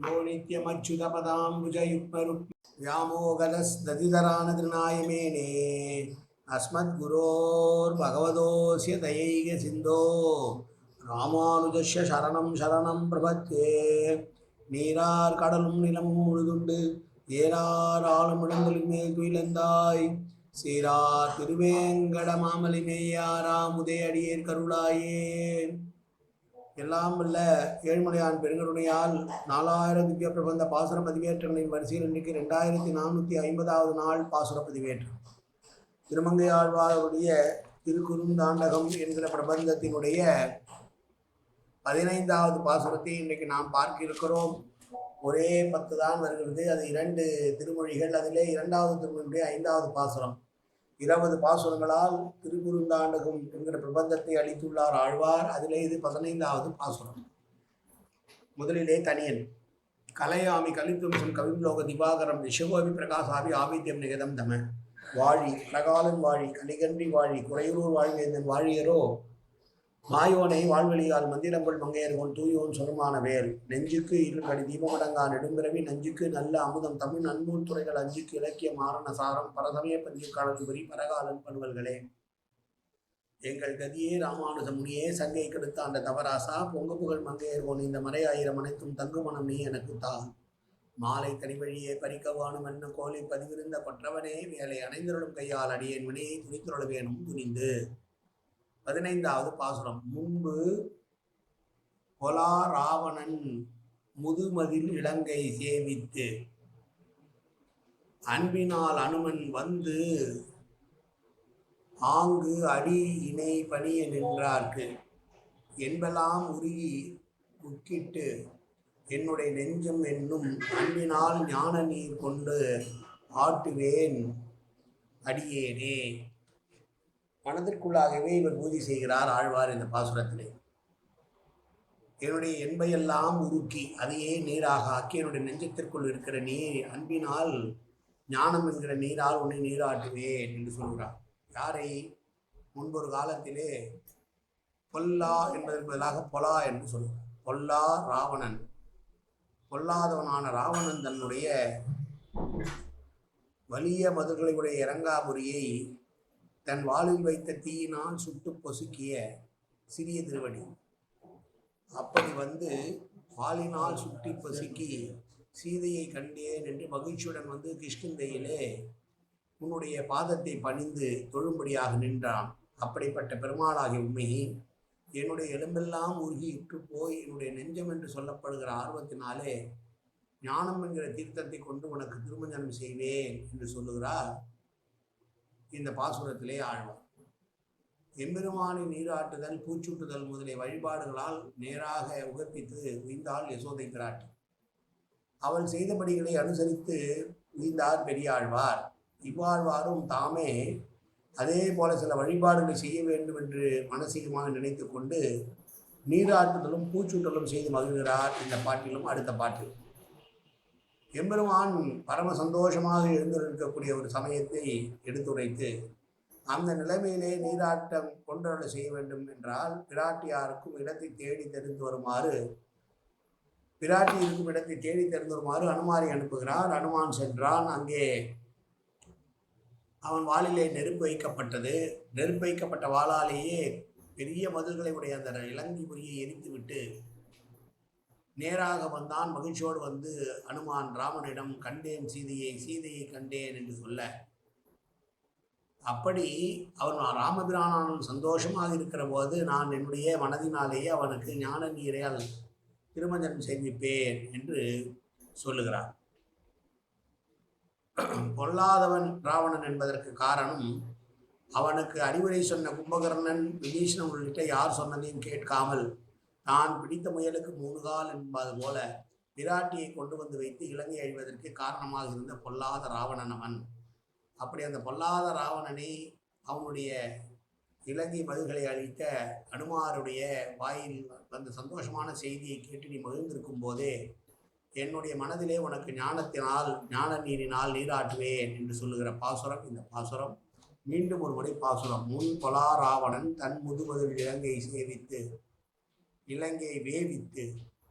யோ நித்யமச்சுதபதாம்புஜயுக்மருக் व्यामोगदस्दधिधरानदृणायमेने अस्मद्गुरोर्भगवतोऽस्य दयैक सिन्धो ராமானுஜஸ்ய சரணம் சரணம் பிரபத்தே நீரார் கடலும் நிலமும் முழுதுண்டு ஏறார் ஆளும் இடங்களின் மேல் துயிலந்தாய் சீரார் திருவேங்கட மாமலி மேயாராம் உதயடியேர் கருளாயே எல்லாம் இல்லை ஏழ்மலையான் பெருங்கருணையால் நாலாயிரம் திவ்ய பிரபந்த பாசுர பதிவேற்றங்களின் வரிசையில் இன்றைக்கு ரெண்டாயிரத்தி நானூற்றி ஐம்பதாவது நாள் பாசுர பதிவேற்றம். திருமங்கையாழ்வாருடைய திருக்குறுந்தாண்டகம் என்கிற பிரபந்தத்தினுடைய பதினைந்தாவது பாசுரத்தை இன்றைக்கு நாம் பார்க்க இருக்கிறோம் ஒரே பத்து தான் வருகிறது. அது இரண்டு திருமொழிகள். அதிலே இரண்டாவது திருமொழியுடைய ஐந்தாவது பாசுரம். இருபது பாசுரங்களால் திருக்குறுந்தாண்டகம் என்கிற பிரபந்தத்தை அளித்துள்ளார் ஆழ்வார். அதிலே இது பதினைந்தாவது பாசுரம். முதலிலே தனியன். கலையாமி கலித்தும்சம் கவிம்லோக திவாகரம் ரிஷகோபி பிரகாசாபி ஆவித்யம் நிகதம் தம. வாழி பிரகாலன் வாழி கலிகன்றி வாழி குறையூர் வாழ்வேந்தன் வாழியரோ மாயோனை வாழ்வழியால் மந்திரங்கள் மங்கையர்கோன் தூயோன் சொருமான வேல். நெஞ்சுக்கு இருகடி தீபமடங்கா நெடும்பிறவி நஞ்சுக்கு நல்ல அமுதம். தமிழ் நன்னூல் துறைகள் அஞ்சுக்கு இலக்கிய மாரண சாரம். பரசமய பஞ்சு காலத்துபுரி பரகாலன் பண்பல்களே. எங்கள் கதியே ராமானுஜ முனியே சங்கை கெடுத்த அந்த தவராசா. பொங்கு புகழ் மங்கையர்கோன் இந்த மறையாயிரம் அனைத்தும் தங்குமணம் நீ எனக்கு தா. மாலை தனிவழியே பறிக்கவானும் என்ன கோலை பதிவிருந்த கொற்றவனே. வேலை அணைந்தருளும் கையால் அடியேன் வினையை துணித்துருள வேணும் துணிந்து. பதினைந்தாவது பாசுரம். முன்பு கொலா ராவணன் முதுமதில் இலங்கை சேவித்து அன்பினால் அனுமன் வந்து ஆங்கு அடி இணை பணிய நின்றார்க்கு. என்பெல்லாம் உருகி உக்கிட்டு என்னுடைய நெஞ்சம் என்னும் அன்பினால் ஞான நீர் கொண்டு ஆட்டுவேன் அடியேனே. மனதிற்குள்ளாகவே இவர் பூஜை செய்கிறார் ஆழ்வார் இந்த பாசுரத்திலே. என்னுடைய என்பையெல்லாம் உருக்கி அதையே நீராக ஆக்கி என்னுடைய நெஞ்சத்திற்குள் இருக்கிற நீர் அன்பினால் ஞானம் என்கிற நீரால் உன்னை நீராட்டுவேன் என்று சொல்கிறார். யாரை? முன்பொரு காலத்திலே பொல்லா என்பதற்கு பதிலாக பொலா என்று சொல்கிறார். பொல்லா ராவணன். பொல்லாதவனான ராவணன் தன்னுடைய வலிய மதுர்களுடைய இறங்காபுரியை தன் வாழில் வைத்த தீயினால் சுட்டு பொசுக்கிய சிறிய திருவடி. அப்படி வந்து வாளினால் சுட்டி பொசுக்கி சீதையை கண்டேன் என்று மகிழ்ச்சியுடன் வந்து கிஷ்கிந்தையிலே உன்னுடைய பாதத்தை பணிந்து தொழும்படியாக நின்றான். அப்படிப்பட்ட பெருமாளாகிய உண்மை என்னுடைய எலும்பெல்லாம் உருகி இட்டு போய் என்னுடைய நெஞ்சம் என்று சொல்லப்படுகிற ஆர்வத்தினாலே ஞானம் என்கிற தீர்த்தத்தை கொண்டு உனக்கு திருமஞ்சனம் செய்வேன் என்று சொல்லுகிறார். இந்த பாசுரத்திலே ஆழ்வார். எம்பெருமானை நீராட்டுதல் பூச்சூட்டுதல் முதலிய வழிபாடுகளால் நேராக உகப்பித்து உய்ந்தாள் யசோதை பிராட்டி அவள் செய்தபடிகளை அனுசரித்து உய்ந்தார் பெரியாழ்வார். இவ்வாழ்வாரும் தாமே அதே போல சில வழிபாடுகளை செய்ய வேண்டும் என்று மனசீகமாக நினைத்து கொண்டு நீராட்டுதலும் பூச்சூட்டலும் செய்து மகிழ்கிறார். இந்த பாட்டிலும் அடுத்த பாட்டிலும். எம்பெருமான் பரம சந்தோஷமாக எழுந்திருக்கக்கூடிய ஒரு சமயத்தை எடுத்துரைத்து அந்த நிலைமையிலே நீராட்டம் கொண்டொருளை செய்ய வேண்டும் என்றால் பிராட்டியாருக்கும் இடத்தை தேடி தெரிந்து வருமாறு பிராட்டி இருக்கும் இடத்தை தேடி தெரிந்து வருமாறு அனுமாரி அனுப்புகிறார். அனுமான் சென்றான். அங்கே அவன் வாளிலே நெருப்பு வைக்கப்பட்டது. நெருப்பு வைக்கப்பட்ட வாளாலேயே பெரிய மதில்களை உடைய அந்த இலங்கை புரியை எரித்துவிட்டு நேராக வந்தான் மகிழ்ச்சியோடு வந்து அனுமான் ராமனிடம் கண்டேன் சீதையை சீதையை கண்டேன் என்று சொல்ல. அப்படி அவன் ராமபிரானும் சந்தோஷமாக இருக்கிற போது நான் என்னுடைய மனதினாலேயே அவனுக்கு ஞான நீரையால் திருமஞ்சனம் செய்விப்பேன் என்று சொல்லுகிறார் பொல்லாதவன் ராவணன் என்பதற்கு காரணம் அவனுக்கு அறிவுரை சொன்ன கும்பகர்ணன் விபீஷணன் உள்ளிட்ட யார் சொன்னதையும் கேட்காமல் தான் பிடித்த முயலுக்கு மூணு கால் என்பது போல பிராட்டியை கொண்டு வந்து வைத்து இலங்கை அழிவதற்கு காரணமாக இருந்த பொல்லாத ராவணன் அவன். அப்படி அந்த பொல்லாத ராவணனை அவனுடைய இலங்கை மதுகளை அழித்த அனுமாருடைய வாயில் அந்த சந்தோஷமான செய்தியை கேட்டு நீ மகிழ்ந்திருக்கும் போதே என்னுடைய மனதிலே உனக்கு ஞானத்தினால் ஞான நீரினால் நீராட்டுவேன் என்று சொல்லுகிற பாசுரம் இந்த பாசுரம். மீண்டும் ஒரு முறை பாசுரம். முன் பொலா ராவணன் தன் முதுமதில் இலங்கை சேவித்து இலங்கையை வேவித்து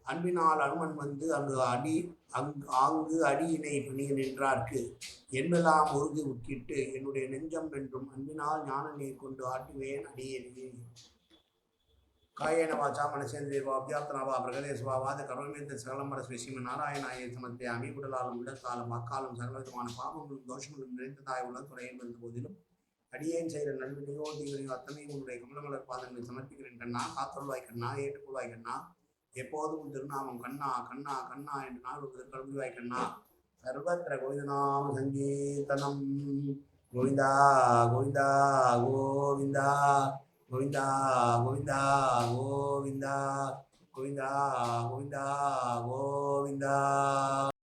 அன்பினால் அனுமன் வந்து அங்கு அடி அங்கு ஆங்கு அடியினை பணிய நின்றார்க்கு. என்பெல்லாம் உருகி உட்கிட்டு என்னுடைய நெஞ்சம் என்றும் அன்பினால் ஞான நீர் கொண்டு ஆட்டுவேன் அடியேனே காயேன வாச்சா அபியாத்தனாவா பிரகதேசவா வாத கருணமேந்த சகலம்பர ஸ்வசிம நாராயணாயை சமர்ப்பியாமி உடலாலும் இடத்தாலும் அக்காலும் சகலவிதமான பாவங்களும் தோஷங்களும் நிறைந்ததாய் உள்ள துறையின் வந்த போதிலும் அடியேன் செய்கிற நல்வினையோ தீவினையோ அத்தனையும் உன்னுடைய கமலமலர் பாதங்களை சமர்ப்பிக்கிறேன் கண்ணா. காத்தருள்வாய் கண்ணா ஏற்றுக்கொள்வாய் கண்ணா. எப்போதும் உன் திருநாமம் கண்ணா கண்ணா கண்ணா என்று நாள் ஒரு கல்விவாய் கண்ணா. சர்வத்திர கோவிந்தநாம சங்கீர்த்தனம். கோவிந்தா கோவிந்தா கோவிந்தா. கோவிந்தா கோவிந்தா கோவிந்தா. கோவிந்தா கோவிந்தா கோவிந்தா.